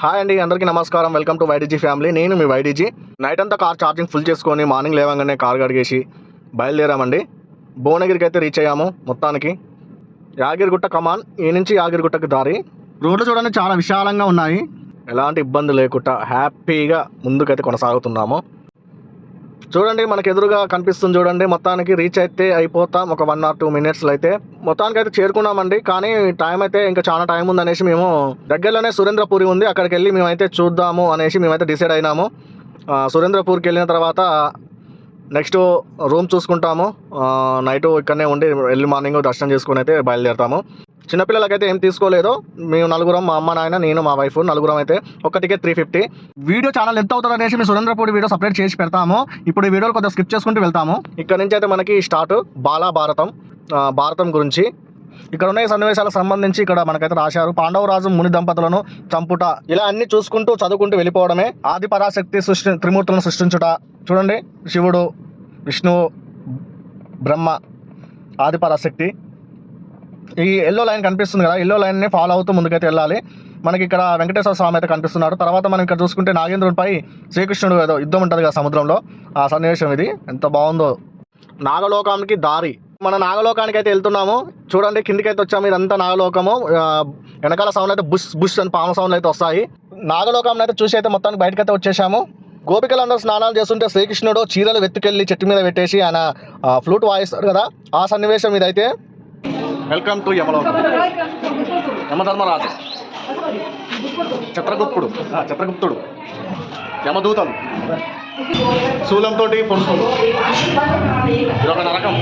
Hi అండి అందరికీ నమస్కారం. Welcome to YDG family. నేను మీ వైడీజీ. నైట్ అంతా కార్ ఛార్జింగ్ ఫుల్ చేసుకొని మార్నింగ్ లేవగానే కార్ కడిగేసి బయలుదేరామండి. భువనగిరికి అయితే రీచ్ అయ్యాము మొత్తానికి. యాగిరిగుట్ట కమాన్ ఈ నుంచి యాగిరిగుట్టకు దారి. రోడ్లు చూడండి చాలా విశాలంగా ఉన్నాయి. ఎలాంటి ఇబ్బంది లేకుండా హ్యాపీగా ముందుకైతే కొనసాగుతున్నాము. చూడండి మనకు ఎదురుగా కనిపిస్తుంది చూడండి మొత్తానికి రీచ్ అయితే అయిపోతాం ఒక వన్ ఆర్ టూ మినిట్స్లో అయితే. మొత్తానికి అయితే చేరుకున్నామండి కానీ టైం అయితే ఇంకా చాలా టైం ఉంది అనేసి మేము దగ్గరలోనే సురేంద్రపూరి ఉంది అక్కడికి వెళ్ళి మేమైతే చూద్దాము అనేసి మేమైతే డిసైడ్ అయినాము. సురేంద్రపూర్కి వెళ్ళిన తర్వాత నెక్స్ట్ రూమ్ చూసుకుంటాము. నైట్ ఇక్కడనే ఉండి ఎర్లీ మార్నింగ్ దర్శనం చేసుకుని అయితే బయలుదేరుతాము. చిన్నపిల్లలకైతే ఏం తీసుకోలేదు. మేము నలుగురం మా అమ్మ నాయన నేను మా వైఫ్ నలుగురం అయితే ఒక ticket three fifty video channel ఎంత అవుతుంది అనేసి మీ సురేంద్రపూడి వీడియో సపరేట్ చేసి పెడతాము. ఇప్పుడు ఈ వీడియోలు కొద్దిగా స్కిప్ చేసుకుంటూ వెళ్తాము. ఇక్కడ నుంచి అయితే మనకి స్టార్ట్ బాలా భారతం భారతం గురించి. ఇక్కడ ఉన్న సన్నివేశాలకు సంబంధించి ఇక్కడ మనకైతే రాశారు. పాండవరాజు ముని దంపతులను చంపుట ఇలా అన్ని చూసుకుంటూ చదువుకుంటూ వెళ్ళిపోవడమే ఆది పరాశక్తి సృష్టి త్రిమూర్తులను సృష్టించుట. చూడండి శివుడు విష్ణు బ్రహ్మ ఆదిపరాశక్తి. ఈ ఎల్లో లైన్ కనిపిస్తుంది కదా ఎల్లో లైన్ని ఫాలో అవుతూ ముందుకైతే వెళ్ళాలి. మనకి ఇక్కడ వెంకటేశ్వర స్వామి అయితే కనిపిస్తున్నారు. తర్వాత మనం ఇక్కడ చూసుకుంటే నాగేంద్రునిపై శ్రీకృష్ణుడు ఏదో యుద్ధం ఉంటుంది కదా సముద్రంలో. ఆ సన్నివేశం ఇది. ఎంత బాగుందో. నాగలోకానికి దారి. మన నాగలోకానికి అయితే వెళ్తున్నాము. చూడండి కిందికి అయితే వచ్చాము. ఇదంతా నాగలోకము. వెనకాల సౌండ్ అయితే బుష్ బుష్ అని పాము సౌండ్లు అయితే వస్తాయి. నాగలోకం అయితే చూసి అయితే మొత్తానికి బయటకైతే వచ్చేసాము. గోపికలందరూ స్నానాలు చేస్తుంటే శ్రీకృష్ణుడు చీరలు వెతుకెళ్ళి చెట్టు మీద పెట్టేసి ఆయన ఫ్లూట్ వాయిస్తాడు కదా ఆ సన్నివేశం ఇదైతే. వెల్కమ్ టు యమలోకం. యమధర్మరాజు. చత్రగుప్తుడు. యమదూతలు. శూలంతో పొడుస్తుంది ఇదొక నరకం.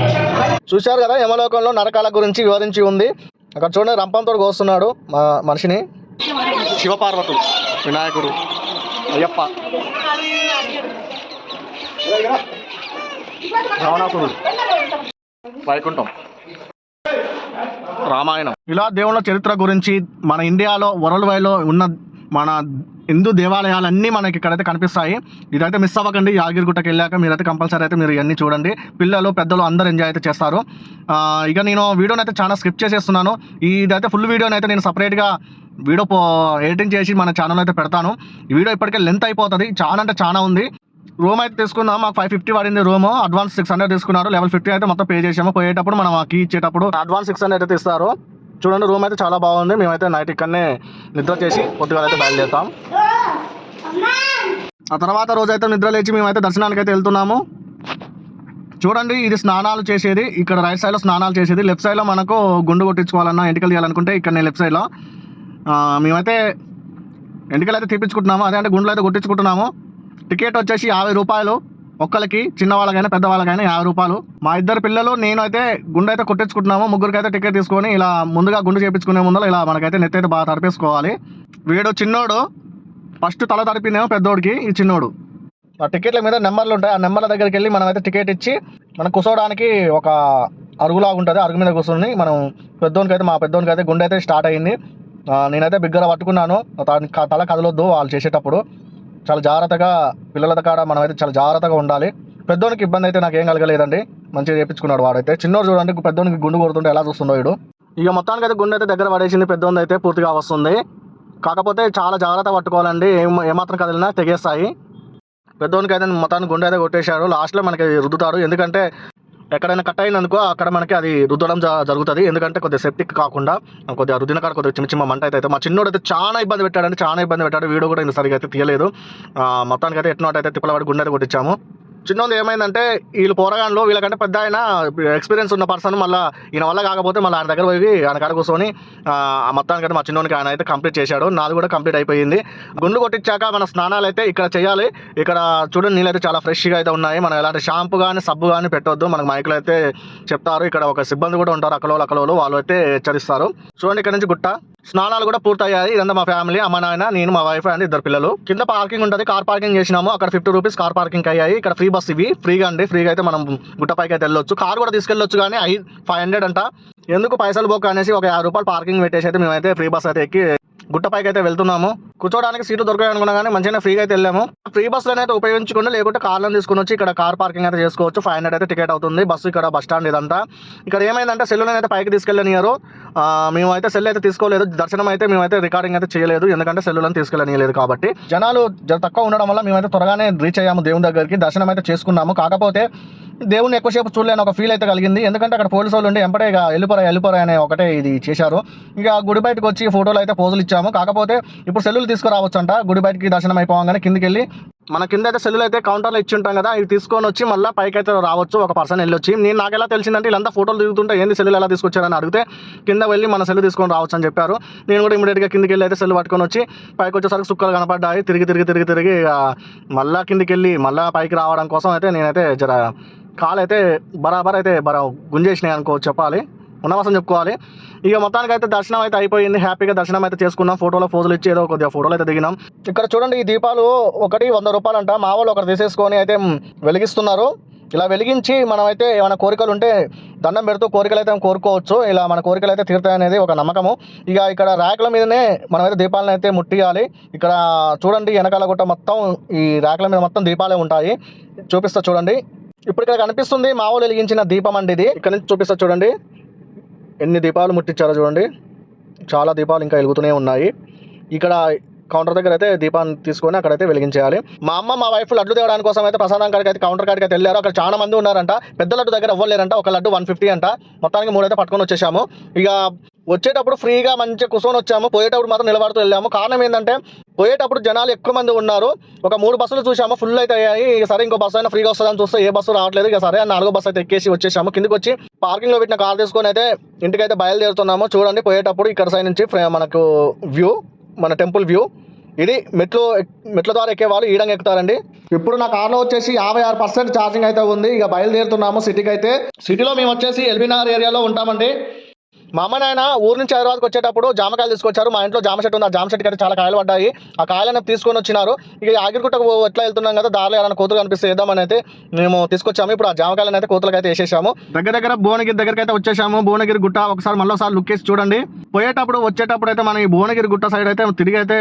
చూశారు కదా యమలోకంలో నరకాల గురించి వివరించి ఉంది. అక్కడ చూడండి రంపంతో కోస్తున్నాడు మా మనిషిని. శివపార్వతులు వినాయకుడు అయ్యప్ప. రావణాసురుడు. వైకుంఠం. రామాయణం. ఇలా దేవుళ్ళ చరిత్ర గురించి మన ఇండియాలో వరల్డ్ వైడ్లో ఉన్న మన హిందూ దేవాలయాలన్నీ మనకి ఇక్కడైతే కనిపిస్తాయి. ఇదైతే మిస్ అవ్వకండి. యాగిరిగుట్టకి వెళ్ళాక మీరైతే కంపల్సరీ అయితే మీరు ఇవన్నీ చూడండి. పిల్లలు పెద్దలు అందరూ ఎంజాయ్ అయితే చేస్తారు. ఇక నేను వీడియోని అయితే చాలా స్కిప్ చేసేస్తున్నాను. ఇదైతే ఫుల్ వీడియోని అయితే నేను సపరేట్గా వీడియో పో ఎడిటింగ్ చేసి మన ఛానల్ అయితే పెడతాను. ఈ వీడియో ఇప్పటికే లెంత్ అయిపోతుంది. చాలా అంటే చాలా ఉంది. రూమ్ అయితే తీసుకుందాం. మాకు ఫైవ్ ఫిఫ్టీ పడింది రూమ్ అడ్వాన్స్ సిక్స్ హండ్రెడ్ తీసుకున్నారు. లెవెల్ ఫిఫ్టీ అయితే మొత్తం పే చేసాము. పోయేటప్పుడు మనం కీ ఇచ్చేటప్పుడు అడ్వాన్స్ సిక్స్ హండ్రెడ్ అయితే ఇస్తారు. చూడండి రూమ్ అయితే చాలా బాగుంది. మేమైతే నైట్ ఇక్కడనే నిద్ర చేసి పొద్దుగా అయితే బయలుదేరుతాం. ఆ తర్వాత రోజైతే నిద్ర లేచి మేమైతే దర్శనానికి అయితే వెళ్తున్నాము. చూడండి ఇది స్నానాలు చేసేది. ఇక్కడ రైట్ సైడ్లో స్నానాలు చేసేది. లెఫ్ట్ సైడ్లో మనకు గుండు కొట్టించుకోవాలన్నా ఎంటికలు తీయాలనుకుంటే ఇక్కడ లెఫ్ట్ సైడ్లో మేమైతే ఎంటికలు అయితే తీపించుకుంటున్నాము అదే అంటే గుండెలు అయితే కొట్టించుకుంటున్నాము. టికెట్ వచ్చేసి యాభై రూపాయలు. ఒక్కరికి చిన్నవాళ్ళకైనా పెద్దవాళ్ళకైనా యాభై రూపాయలు. మా ఇద్దరు పిల్లలు నేను అయితే గుండె అయితే కొట్టించుకుంటున్నాము. ముగ్గురికి అయితే టికెట్ తీసుకొని ఇలా ముందుగా గుండు చేపించుకునే ముందర ఇలా మనకైతే నెత్తి అయితే బాగా తడిపేసుకోవాలి. వీడు చిన్నోడు. ఫస్ట్ తల తడిపిందేమో పెద్దోడికి ఈ చిన్నోడు. ఆ టికెట్ల మీద నెంబర్లు ఉంటాయి. ఆ నెంబర్ల దగ్గరికి వెళ్ళి మనం అయితే టికెట్ ఇచ్చి మనం కూర్చోవడానికి ఒక అరుగులాగా ఉంటుంది. అరుగు మీద కూర్చొని మనం పెద్దోనికి అయితే మా పెద్దోనికి అయితే గుండె అయితే స్టార్ట్ అయింది నేనైతే బిగ్గర పట్టుకున్నాను. తల కదలొద్దు వాళ్ళు చేసేటప్పుడు. చాలా జాగ్రత్తగా పిల్లల కాడ మనం అయితే చాలా జాగ్రత్తగా ఉండాలి. పెద్దోనికి ఇబ్బంది అయితే నాకు ఏం కలగలేదండి. మంచిగా చేపించుకున్నాడు వాడైతే. చిన్నోడు చూడండి పెద్దోనికి గుండు కొడుతుంటే ఎలా చూస్తుండో వీడు. ఇక మొత్తానికి అయితే గుండె అయితే దగ్గర పడేసింది పెద్దోంది అయితే పూర్తిగా వస్తుంది. కాకపోతే చాలా జాగ్రత్త పట్టుకోవాలండి. ఏం ఏమాత్రం కదిలినా తెగేస్తాయి. పెద్దోనికి అయితే మొత్తానికి గుండె అయితే కొట్టేశాడు. లాస్ట్లో మనకి రుద్దుతాడు. ఎందుకంటే ఎక్కడైనా కట్ అయిందనుకో అక్కడ మనకి అది రుద్దడం జరుగుతుంది. ఎందుకంటే కొద్దిగా సెప్టిక్ కాకుండా కొద్దిగా రుద్దిన కాడ కొద్దిగా చిన్న చిన్న మంట అయితే మా చిన్నోడు అయితే చాలా ఇబ్బంది పెట్టాడంటే చాలా ఇబ్బంది పెట్టాడు. వీడియో కూడా ఇంత సరిగా అయితే తీయలేదు. మొత్తానికి అయితే ఎట్నోట్ అయితే తిప్పలవాడి గుండె కొట్టించాము. చిన్నోది ఏమైందంటే వీళ్ళు పోరగాళ్ళు వీళ్ళకంటే పెద్ద ఆయన ఎక్స్పీరియన్స్ ఉన్న పర్సన్ మళ్ళీ ఈయన వల్ల కాకపోతే మళ్ళీ ఆయన దగ్గర పోయి ఆయన కాడ కూర్చొని ఆ, మా చిన్నోనికి ఆయన అయితే కంప్లీట్ చేశాడు. నాది కూడా కంప్లీట్ అయిపోయింది. గుండు కొట్టించాక మన స్నానాలు అయితే ఇక్కడ చేయాలి. ఇక్కడ చూడండి నీళ్ళైతే చాలా ఫ్రెష్గా అయితే ఉన్నాయి. మనం ఎలాంటి షాంపూ కానీ సబ్బు కానీ పెట్టొద్దు. మనకు మైకులు అయితే చెప్తారు. ఇక్కడ ఒక సిబ్బంది కూడా ఉంటారు. అక్కలో అక్కలో వాళ్ళు అయితే హెచ్చరిస్తారు. చూడండి ఇక్కడ నుంచి గుట్ట. స్నానాలు కూడా పూర్తయ్యాయి. ఇదంతా మా ఫ్యామిలీ అమ్మ నాయన నేను మా వైఫ్ అండ్ ఇద్దరు పిల్లలు. కింద పార్కింగ్ ఉంటుంది. కార్ పార్కింగ్ చేసినాము. అక్కడ ఫిఫ్టీ రూపీస్ కార్ పార్కింగ్ అయ్యాయి. ఇక్కడ ఫ్రీ బస్ ఇవి. ఫ్రీగా అండి. ఫ్రీగా అయితే మనం గుట్టపైకి అయితే వెళ్ళొచ్చు. కార్ కూడా తీసుకెళ్ళొచ్చు కానీ ఐ ఫైవ్ హండ్రెడ్ అంట. ఎందుకు పైసలు బొక్క అనేసి ఒక యాభై రూపాయలు పార్కింగ్ పెట్టేసి అయితే మేమైతే ఫ్రీ బస్ అయితే ఎక్కి గుట్టపైకి అయితే వెళ్తున్నాము. కూర్చోడానికి సీట్లు దొరకాయి అనుకున్నా కానీ మంచిగా ఫ్రీగా అయితే వెళ్ళాము. ఫ్రీ బస్సులను అయితే ఉపయోగించుకుంటే లేకుంటే కార్లను తీసుకుని వచ్చి ఇక్కడ కార్ పార్కింగ్ అయితే చేసుకోవచ్చు. ఫైవ్ హండ్రెడ్ అయితే టికెట్ అవుతుంది. బస్సు ఇక్కడ బస్ స్టాండ్ ఇదంతా. ఇక్కడ ఏమైందంటే సెల్లులను అయితే పైకి తీసుకెళ్ళనియారు. మేము మేమైతే సెల్ అయితే తీసుకోలేదు. దర్శనం అయితే మేమైతే రికార్డింగ్ అయితే చేయలేదు. ఎందుకంటే సెల్లులను తీసుకెళ్ళనియలేదు కాబట్టి. జనాలు తక్కువ ఉండడం వల్ల మేమైతే త్వరగానే రీచ్ అయ్యాము దేవుని దగ్గరికి. దర్శనం అయితే చేసుకున్నాము. కాకపోతే దేవుని ఎక్కువసేపు చూడలేని ఒక ఫీల్ అయితే కలిగింది. ఎందుకంటే అక్కడ పోలీసు వాళ్ళు ఉండి ఎంపటే ఇక వెళ్ళిపోరా వెళ్ళిపోరా అనే ఒకటే ఇది చేశారు. ఇక గుడి బయటకు వచ్చి ఫోటోలు అయితే పోజులు ఇచ్చాము. కాకపోతే ఇప్పుడు సెల్లు సెల్లులు తీసుకురావచ్చు అంట గుడి బయటకి దర్శనం అయిపోగానే కిందికి వెళ్ళి మన కింద అయితే సెల్లులు అయితే కౌంటర్లో ఇచ్చి ఉంటాం కదా ఇవి తీసుకొని వచ్చి మళ్ళీ పైకి అయితే రావచ్చు ఒక పర్సన్ వెళ్ళి వచ్చి నేను నాకు ఎలా తెలిసిందంటే వీళ్ళంతా ఫోటోలు దిగుతుంటే ఏంది సెల్లు ఎలా తీసుకొచ్చారని అడిగితే కింద వెళ్ళి మన సెల్లు తీసుకొని రావచ్చు అని చెప్పారు. నేను కూడా ఇమీడియట్గా కిందికి వెళ్ళి అయితే సెల్లు పట్టుకొని వచ్చి పైకి వచ్చేసరికి సుక్కలు కనపడ్డాయి. తిరిగి తిరిగి తిరిగి తిరిగి మళ్ళీ కిందికి వెళ్ళి మళ్ళీ పైకి రావడం కోసం అయితే నేనైతే జర కాలు అయితే బరాబర్ అయితే బరా గుంజేసినాయి అనుకో చెప్పాలి. ఉన్నవాసం చెప్పుకోవాలి. ఇక మొత్తానికి అయితే దర్శనం అయితే అయిపోయింది. హ్యాపీగా దర్శనం అయితే చేసుకున్నాం. ఫోటోలో ఫోజులు ఇచ్చి ఏదో కొద్దిగా ఫోటోలు అయితే దిగినాం. ఇక్కడ చూడండి ఈ దీపాలు ఒకటి వంద రూపాయలు అంట మా వాళ్ళు ఒకటి తీసేసుకొని అయితే వెలిగిస్తున్నారు. ఇలా వెలిగించి మనమైతే ఏమైనా కోరికలు ఉంటే దండం పెడుతూ కోరికలు అయితే కోరుకోవచ్చు. ఇలా మన కోరికలు అయితే తీరుతాయనేది ఒక నమ్మకము. ఇక ఇక్కడ ర్యాక్ల మీదనే మనమైతే దీపాలను అయితే ముట్టియాలి. ఇక్కడ చూడండి వెనకాల గుట్ట మొత్తం ఈ ర్యాకుల మీద మొత్తం దీపాలే ఉంటాయి. చూపిస్తా చూడండి. ఇప్పుడు ఇక్కడ కనిపిస్తుంది మావోలు వెలిగించిన దీపం అండి ఇది. ఇక్కడ నుంచి చూపిస్తా చూడండి. ఎన్ని దీపాలు ముట్టించారో చూడండి. చాలా దీపాలు ఇంకా వెలుగుతూనే ఉన్నాయి. ఇక్కడ కౌంటర్ దగ్గర అయితే దీపాన్ని తీసుకొని అక్కడైతే వెలిగించేయాలి. మా అమ్మ మా వైఫ్ లడ్డు తేవడానికి కోసం అయితే ప్రసాదం కాడికి అయితే కౌంటర్ కాడికి అయితే వెళ్ళారు. అక్కడ చాలా మంది ఉన్నారంట. పెద్ద లడ్డు దగ్గర ఇవ్వలేరంట ఒక లడ్డు వన్ ఫిఫ్టీ అంట. మొత్తానికి మూడైతే పట్టుకొని వచ్చేసాము. ఇక వచ్చేటప్పుడు ఫ్రీగా మంచిగా కూర్చొని వచ్చాము. పోయేటప్పుడు మాత్రం నిలబడుతూ వెళ్ళాము. కారణం ఏంటంటే పోయేటప్పుడు జనాలు ఎక్కువ మంది ఉన్నారు. ఒక మూడు బస్సులు చూసాము ఫుల్ అయితే అయ్యాయి. ఇక సరే ఇంకో బస్సు అయినా ఫ్రీగా వస్తుందని చూస్తే ఏ బస్సు రావట్లేదు. ఇక సరే నాలుగో బస్సు అయితే ఎక్కేసి వచ్చేసాము. కిందికి వచ్చి పార్కింగ్లో పెట్టిన కార్ తీసుకొని అయితే ఇంటికైతే బయలుదేరుతున్నాము. చూడండి పోయేటప్పుడు ఇక్కడ సైడ్ నుంచి ఫ్రే- మనకు వ్యూ మన టెంపుల్ వ్యూ ఇది మెట్లు మెట్ల ద్వారా ఎక్కేవాళ్ళు ఈడంగా ఎక్కుతారండి. ఇప్పుడు నా కార్లో వచ్చేసి యాభై ఆరు పర్సెంట్ ఛార్జింగ్ అయితే ఉంది. ఇక బయలుదేరుతున్నాము సిటీకి అయితే. సిటీలో మేము వచ్చేసి ఎల్బీనగర్ ఏరియాలో ఉంటామండి. మా అమ్మ నాయన ఊరు నుంచి హైదరాబాద్కి వచ్చేటప్పుడు జామకాయలు తీసుకొచ్చారు. మా ఇంట్లో జామ చెట్టు ఉంది. ఆ జామ చెట్టుకి అయితే చాలా కాయలు పడ్డాయి. ఆ కాయలను తీసుకొని వచ్చినారు. ఇక ఆగిరిగుట్టకు ఎట్లా వెళ్తున్నాం కదా దారిలో ఏదైనా కోతులు కనిపిస్తే వేద్దామని అయితే మేము తీసుకొచ్చాము. ఇప్పుడు ఆ జామకాయలను అయితే కూతురుకి అయితే వేసేసాము. దగ్గర దగ్గర భువనగిరి దగ్గరికి అయితే వచ్చేసాము. భువనగిరి గుట్ట ఒకసారి మళ్ళీ ఒకసారి లుక్ వేసి చూడండి. పోయేటప్పుడు వచ్చేటప్పుడు అయితే మనం ఈ భువనగిరి గుట్ట సైడ్ అయితే తిరిగి అయితే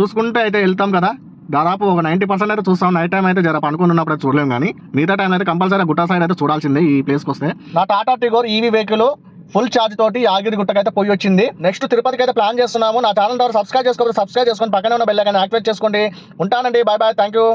చూసుకుంటే అయితే వెళ్తాం కదా. దాదాపు ఒక నైంటీ పర్సెంట్ అయితే చూస్తాం. నైట్ టైం అయితే జర పనుకున్నప్పుడు చూడలేము కానీ మిగతా టైం అయితే కంపల్సరీ గుట్ట సైడ్ అయితే చూడాల్సిందే ఈ ప్లేస్కి వస్తే. నా Tata Tigor EV vehicle full charge తోటి యాగిరి గుట్టకైతే పోయి వచ్చింది. నెక్స్ట్ తిరుపతికి అయితే ప్లాన్ చేస్తున్నాము. నా ఛానల్ ద్వారా సబ్స్క్రైబ్ చేసుకోవాలి సబ్స్క్రైబ్ చేసుకొని పక్కనే ఉన్న బెల్ ఐకాన్ యాక్టివేట్ చేసుకోండి. ఉంటానండి. Bye bye thank you